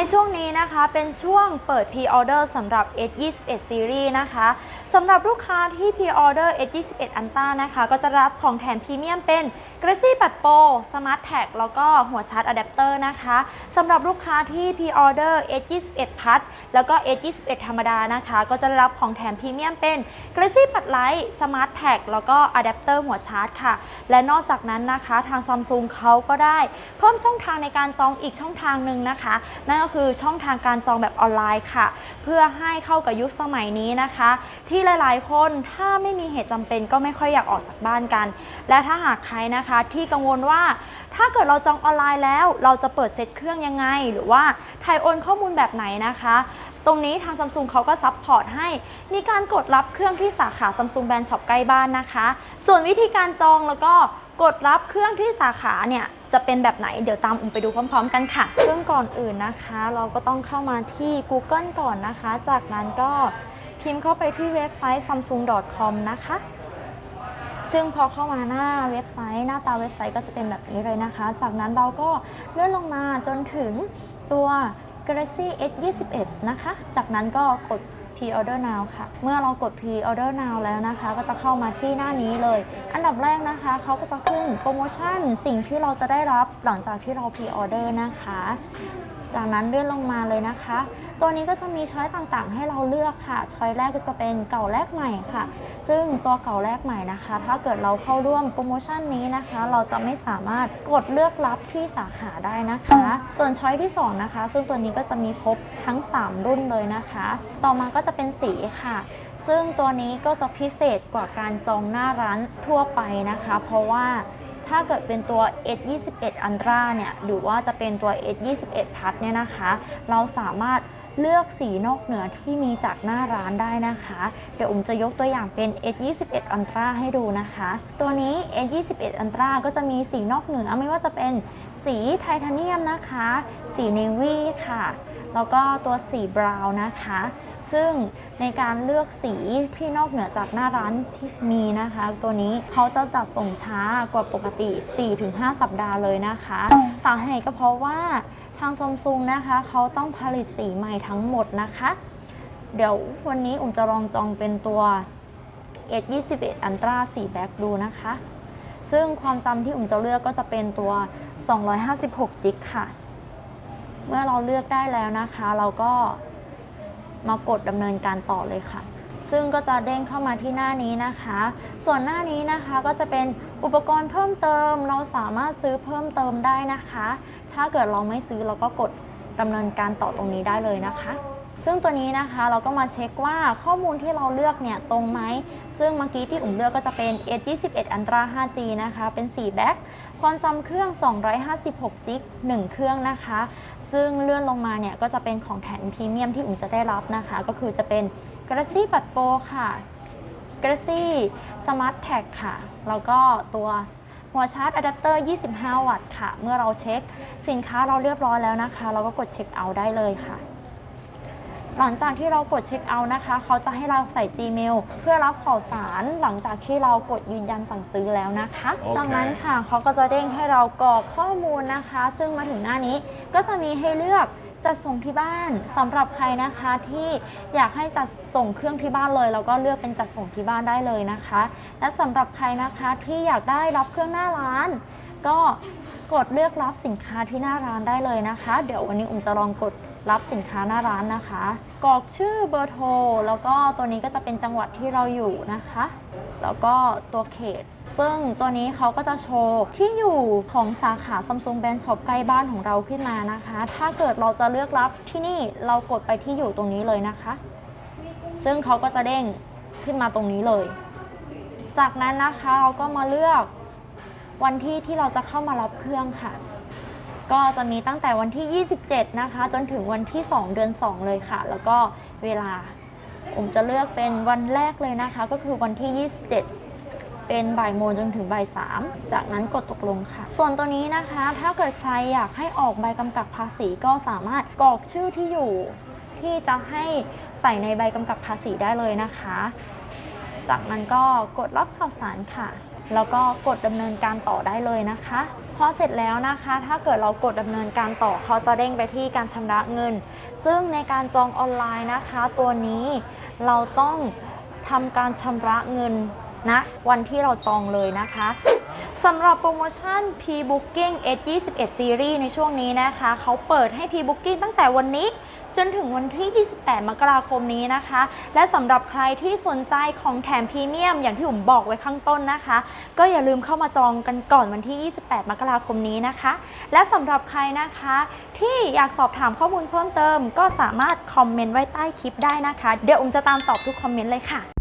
ในช่วงนี้นะคะเป็นช่วงเปิด Pre-order สำหรับ S21 Series นะคะสำหรับลูกค้าที่ Pre-order S21 Ultra นะคะก็จะรับของแถมพรีเมียมเป็น g r a c y ปัดโป Smart Tag แล้วก็หัวชาร์จอะแดปเตอร์นะคะสำหรับลูกค้าที่ Pre-order S21 Plus แล้วก็ S21 ธรรมดานะคะ ก็จะรับของแถมพรีเมียมเป็น g r a c y ปัดไลท์ Smart Tag แล้วก็อะแดปเตอร์หัวชาร์จค่ะ และนอกจากนั้นนะคะทาง Samsung เขาก็ได้ เพิ่มช่องทางในการจองอีกช่องทางหนึ่งนะคะนั่นก็คือช่องทางการจองแบบออนไลน์ค่ะ เพื่อให้เข้ากับยุคสมัยนี้นะคะ ที่หลายๆ คนถ้าไม่มีเหตุจำเป็นก็ไม่ค่อยอยากออกจากบ้านกัน และถ้าหากใครนะคะ ที่กังวลว่าถ้าเกิดเราจองออนไลน์แล้ว เราจะเปิดเซตเครื่องยังไง หรือว่าถ่ายโอนข้อมูลแบบไหนนะคะ ตรงนี้ทางซัมซุงเขาก็ซัพพอร์ตให้ มีการกดรับเครื่องที่สาขาซัมซุงแบรนด์ช็อปใกล้บ้านนะคะ ส่วนวิธีการจองแล้วก็ กดรับเครื่องที่สาขาเนี่ยจะเป็นแบบไหนเดี๋ยวตามอุ้มไปดูพร้อม ๆ กันค่ะ เครื่องก่อนอื่นนะคะ เราก็ต้องเข้ามาที่ Google ก่อนนะคะ จากนั้นก็พิมพ์เข้าไปที่เว็บไซต์ samsung.com นะคะ ซึ่งพอเข้ามาหน้าเว็บไซต์ หน้าตาเว็บไซต์ก็จะเป็นแบบนี้เลยนะคะ จากนั้นเราก็เลื่อนลงมาจนถึงตัว Galaxy S21 นะคะ จากนั้นก็กด Pre-order now ค่ะ เมื่อเรากด Pre-order now แล้วนะคะ ก็จะเข้ามาที่หน้านี้เลย อันดับแรกนะคะเขาก็จะขึ้นโปรโมชั่นสิ่งที่เราจะได้รับหลังจากที่เรา Pre-order นะคะ จากนั้นเลื่อนลงมาเลยนะคะ ตัวนี้ก็จะมีช้อยต่างๆ ให้เราเลือกค่ะ ช้อยแรกก็จะเป็นเก่าแรกใหม่ค่ะ ซึ่งตัวเก่าแรกใหม่นะคะ ถ้าเกิดเราเข้าร่วมโปรโมชั่นนี้นะคะ เราจะไม่สามารถกดเลือกรับที่สาขาได้นะคะ ส่วนช้อยที่สองนะคะ ซึ่งตัวนี้ก็จะมีครบทั้ง 3 รุ่นเลยนะคะ ต่อมาก็จะเป็นสีค่ะซึ่งตัวนี้ก็จะพิเศษกว่าการจองหน้าร้านทั่วไปนะคะ เพราะว่า ถ้าเกิดเป็นตัว S21 Ultra เนี่ยหรือว่าจะเป็นตัว S21 Plus เนี่ยนะคะ เราสามารถเลือกสีนอกเหนือที่มีจากหน้าร้านได้นะคะ เดี๋ยวอุ้มจะยกตัวอย่างเป็น S21 Ultra ให้ดูนะคะ ตัวนี้ S21 Ultra ก็จะมีสีนอกเหนือไม่ว่าจะเป็นสีไทเทเนียมนะคะ สีเนวี่ค่ะ แล้วก็ตัวสีบราวน์นะคะ ซึ่ง ในการเลือกสีที่นอกเหนือจากหน้าร้านที่มีนะคะ ตัวนี้เขาจะจัดส่งช้ากว่าปกติ 4-5 สัปดาห์เลยนะคะสาเหตุก็เพราะว่าทางซัมซุงนะคะเขาต้องผลิตสีใหม่ทั้งหมดนะคะ เดี๋ยววันนี้อุ่มจะลองจองเป็นตัว S21 Ultra สีแบ็คดูนะคะ ซึ่งความจำที่อุ่มจะเลือกก็จะเป็นตัว 256จิกค่ะ เมื่อเราเลือกได้แล้วนะคะ เราก็ มากดดำเนินการต่อเลยค่ะ ซึ่งก็จะเด้งเข้ามาที่หน้านี้นะคะ ส่วนหน้านี้นะคะก็จะเป็นอุปกรณ์เพิ่มเติม เราสามารถซื้อเพิ่มเติมได้นะคะ ถ้าเกิดเราไม่ซื้อเราก็กดดำเนินการต่อตรงนี้ได้เลยนะคะ ซึ่งตัวนี้นะคะเราก็มาเช็คว่าข้อมูลที่เราเลือกเนี่ยตรงไหม ซึ่งเมื่อกี้ที่อุ่มเลือกก็จะเป็น S21 Ultra 5G นะคะ เป็น4แบ็คความจำเครื่อง 256จิก1เครื่องนะคะ ซึ่งเลื่อนลงมาเนี่ยก็จะเป็นของแถมพรีเมียมที่อุ่มจะได้รับนะคะ ก็คือจะเป็น Galaxy ปัดโปค่ะ Galaxy Smart Tag ค่ะ แล้วก็ตัวหัวชาร์จอะแดปเตอร์ 25 วัตต์ค่ะ เมื่อเราเช็คสินค้าเราเรียบร้อยแล้วนะคะ เราก็กดเช็คเอาท์ได้เลยค่ะ หลังจากที่เรากดเช็คเอาท์นะคะ เขาจะให้เราใส่ Gmail เพื่อรับข่าวสารหลังจากที่เรากดยืนยันสั่งซื้อแล้วนะคะโอเคจากนั้นค่ะเขาก็จะเด้งให้เรากรอกข้อมูลนะคะ ซึ่งมาถึงหน้านี้ก็จะมีให้เลือกจัดส่งที่บ้านสำหรับใครนะคะที่อยากให้จัดส่งเครื่องที่บ้านเลยแล้วก็เลือกเป็นจัดส่งที่บ้านได้เลยนะคะ และสำหรับใครนะคะที่อยากได้รับเครื่องหน้าร้าน ก็กดเลือกรับสินค้าที่หน้าร้านได้เลยนะคะ เดี๋ยววันนี้อุ้มจะลองกด รับสินค้าหน้าร้านนะคะ กรอกชื่อเบอร์โทร แล้วก็ตัวนี้ก็จะเป็นจังหวัดที่เราอยู่นะคะ แล้วก็ตัวเขต ซึ่งตัวนี้เขาก็จะโชว์ที่อยู่ของสาขา Samsung Brand Shop ใกล้บ้านของเราขึ้นมานะคะ ถ้าเกิดเราจะเลือกรับที่นี่เรากดไปที่อยู่ตรงนี้เลยนะคะ ซึ่งเขาก็จะเด้งขึ้นมาตรงนี้เลย จากนั้นนะคะเราก็มาเลือกวันที่ที่เราจะเข้ามารับเครื่องค่ะ ก็จะมีตั้งแต่วันที่ 27 นะคะ จนถึงวันที่ 2 เดือน 2 เลยค่ะ แล้วก็เวลาผมจะเลือกเป็นวันแรกเลยนะคะ ก็คือวันที่ 27 เป็นบ่ายโมงจนถึงบ่ายสามจากนั้นกดตกลงค่ะ ส่วนตัวนี้นะคะ ถ้าเกิดใครอยากให้ออกใบกำกับภาษีก็สามารถกรอกชื่อที่อยู่ ที่จะให้ใส่ในใบกำกับภาษีได้เลยนะคะ จากนั้นก็กดรับข่าวสารค่ะ แล้วก็กดดำเนินการต่อได้เลยนะคะพอเสร็จแล้วนะคะ ถ้าเกิดเรากดดำเนินการต่อเขาจะเด้งไปที่การชำระเงิน ซึ่งในการจองออนไลน์นะคะ ตัวนี้เราต้องทำการชำระเงินณวันที่เราจองเลยนะคะ สำหรับโปรโมชั่น P-Booking S21 Series ในช่วงนี้นะคะ เขาเปิดให้ P-Booking ตั้งแต่วันนี้จนถึงวันที่ 28 มกราคมนี้นะคะ และสำหรับใครที่สนใจของแถมพรีเมียม อย่างที่ผมบอกไว้ข้างต้นนะคะ ก็อย่าลืมเข้ามาจองกันก่อนวันที่ 28 มกราคมนี้นะคะ และสำหรับใครนะคะ ที่อยากสอบถามข้อมูลเพิ่มเติม ก็สามารถคอมเมนต์ไว้ใต้คลิปได้นะคะ เดี๋ยวผมจะตามตอบทุกคอมเมนต์เลยค่ะ